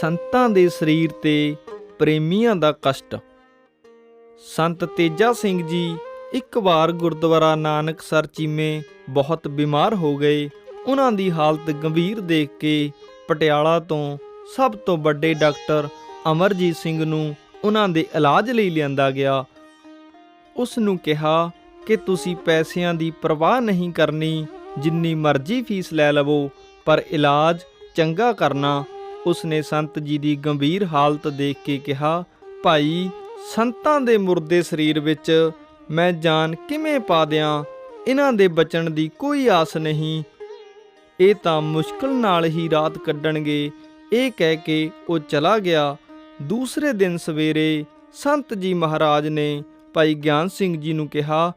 ਸੰਤਾਂ ਦੇ ਸਰੀਰ ਤੇ ਪ੍ਰੇਮੀਆਂ ਦਾ ਕਸ਼ਟ। ਸੰਤ ਤੇਜਾ ਸਿੰਘ ਜੀ ਇੱਕ ਵਾਰ ਗੁਰਦੁਆਰਾ ਨਾਨਕ ਸਰ ਚੀਮੇ ਬਹੁਤ ਬਿਮਾਰ ਹੋ ਗਏ। ਉਹਨਾਂ ਦੀ ਹਾਲਤ ਗੰਭੀਰ ਦੇਖ ਕੇ ਪਟਿਆਲਾ ਤੋਂ ਸਭ ਤੋਂ ਵੱਡੇ ਡਾਕਟਰ ਅਮਰਜੀਤ ਸਿੰਘ ਨੂੰ ਉਹਨਾਂ ਦੇ ਇਲਾਜ ਲਈ ਲਿਆਂਦਾ ਗਿਆ। ਉਸ ਨੂੰ ਕਿਹਾ ਕਿ ਤੁਸੀਂ ਪੈਸਿਆਂ ਦੀ ਪਰਵਾਹ ਨਹੀਂ ਕਰਨੀ, ਜਿੰਨੀ ਮਰਜ਼ੀ ਫੀਸ ਲੈ ਲਵੋ, ਪਰ ਇਲਾਜ ਚੰਗਾ ਕਰਨਾ ਉਸਨੇ ਸੰਤ ਜੀ ਦੀ ਗੰਭੀਰ ਹਾਲਤ ਦੇਖ ਕੇ ਕਿਹਾ, ਭਾਈ, ਸੰਤਾਂ ਦੇ ਮੁਰਦੇ ਸਰੀਰ ਵਿੱਚ ਮੈਂ ਜਾਨ ਕਿਵੇਂ ਪਾ ਦਿਆਂ? ਇਹਨਾਂ ਦੇ ਬਚਣ ਦੀ ਕੋਈ ਆਸ ਨਹੀਂ। ਇਹ ਤਾਂ ਮੁਸ਼ਕਲ ਨਾਲ ਹੀ ਰਾਤ ਕੱਢਣਗੇ। ਇਹ ਕਹਿ ਕੇ ਉਹ ਚਲਾ ਗਿਆ। ਦੂਸਰੇ ਦਿਨ ਸਵੇਰੇ ਸੰਤ ਜੀ ਮਹਾਰਾਜ ਨੇ ਭਾਈ ਗਿਆਨ ਸਿੰਘ ਜੀ ਨੂੰ ਕਿਹਾ,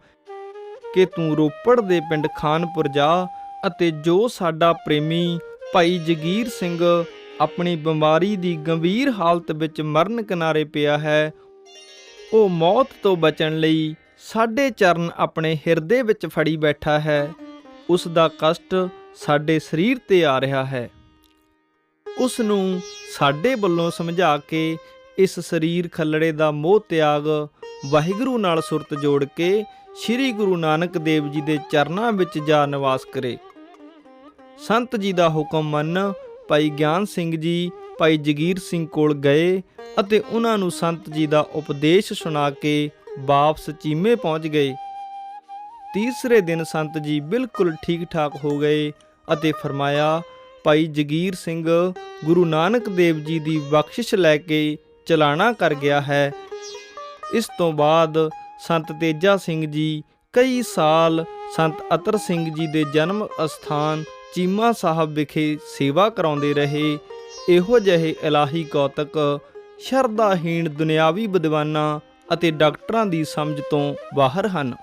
ਕਿ ਤੂੰ ਰੋਪੜ ਦੇ ਪਿੰਡ ਖਾਨਪੁਰ ਜਾ ਅਤੇ ਜੋ ਸਾਡਾ ਪ੍ਰੇਮੀ ਭਾਈ ਜਗੀਰ ਸਿੰਘ ਆਪਣੀ ਬਿਮਾਰੀ ਦੀ ਗੰਭੀਰ ਹਾਲਤ ਵਿੱਚ ਮਰਨ ਕਿਨਾਰੇ ਪਿਆ ਹੈ। ਉਹ ਮੌਤ ਤੋਂ ਬਚਣ ਲਈ ਸਾਡੇ ਚਰਨ ਆਪਣੇ ਹਿਰਦੇ ਵਿੱਚ ਫੜੀ ਬੈਠਾ ਹੈ। ਉਸ ਦਾ ਕਸ਼ਟ ਸਾਡੇ ਸਰੀਰ ਤੇ ਆ ਰਿਹਾ ਹੈ। ਉਸ ਨੂੰ ਸਾਡੇ ਵੱਲੋਂ ਸਮਝਾ ਕੇ ਇਸ ਸਰੀਰ ਖੱਲੜੇ ਦਾ ਮੋਹ ਤਿਆਗ ਵਾਹਿਗੁਰੂ ਨਾਲ ਸੁਰਤ ਜੋੜ ਕੇ ਸ੍ਰੀ ਗੁਰੂ ਨਾਨਕ ਦੇਵ ਜੀ ਦੇ ਚਰਨਾਂ ਵਿੱਚ ਜਾ ਨਿਵਾਸ ਕਰੇ। ਸੰਤ ਜੀ ਦਾ ਹੁਕਮ ਮੰਨ ਭਾਈ ਗਿਆਨ ਸਿੰਘ ਜੀ, ਭਾਈ ਜਗੀਰ ਸਿੰਘ ਕੋਲ ਗਏ ਅਤੇ ਉਹਨਾਂ ਨੂੰ ਸੰਤ ਜੀ ਦਾ ਉਪਦੇਸ਼ ਸੁਣਾ ਕੇ ਵਾਪਸ ਚੀਮੇ ਪਹੁੰਚ ਗਏ। ਤੀਸਰੇ ਦਿਨ ਸੰਤ ਜੀ ਬਿਲਕੁਲ ਠੀਕ ਠਾਕ ਹੋ ਗਏ ਅਤੇ ਫਰਮਾਇਆ, ਭਾਈ ਜਗੀਰ ਸਿੰਘ, ਗੁਰੂ ਨਾਨਕ ਦੇਵ ਜੀ ਦੀ ਬਖਸ਼ਿਸ਼ ਲੈ ਕੇ ਚਲਾਣਾ ਕਰ ਗਿਆ ਹੈ। ਇਸ ਤੋਂ ਬਾਅਦ ਸੰਤ ਤੇਜਾ ਸਿੰਘ ਜੀ ਕਈ ਸਾਲ ਸੰਤ ਅਤਰ ਸਿੰਘ ਜੀ ਦੇ ਜਨਮ ਅਸਥਾਨ ਚੀਮਾ ਸਾਹਿਬ ਵਿਖੇ ਸੇਵਾ ਕਰਾਉਂਦੇ ਰਹੇ। ਇਹੋ ਜਿਹੇ ਇਲਾਹੀ ਕੌਤਕ, ਸ਼ਰਧਾਹੀਣ ਦੁਨਿਆਵੀ ਵਿਦਵਾਨਾਂ ਅਤੇ ਡਾਕਟਰਾਂ ਦੀ ਸਮਝ ਤੋਂ ਬਾਹਰ ਹਨ।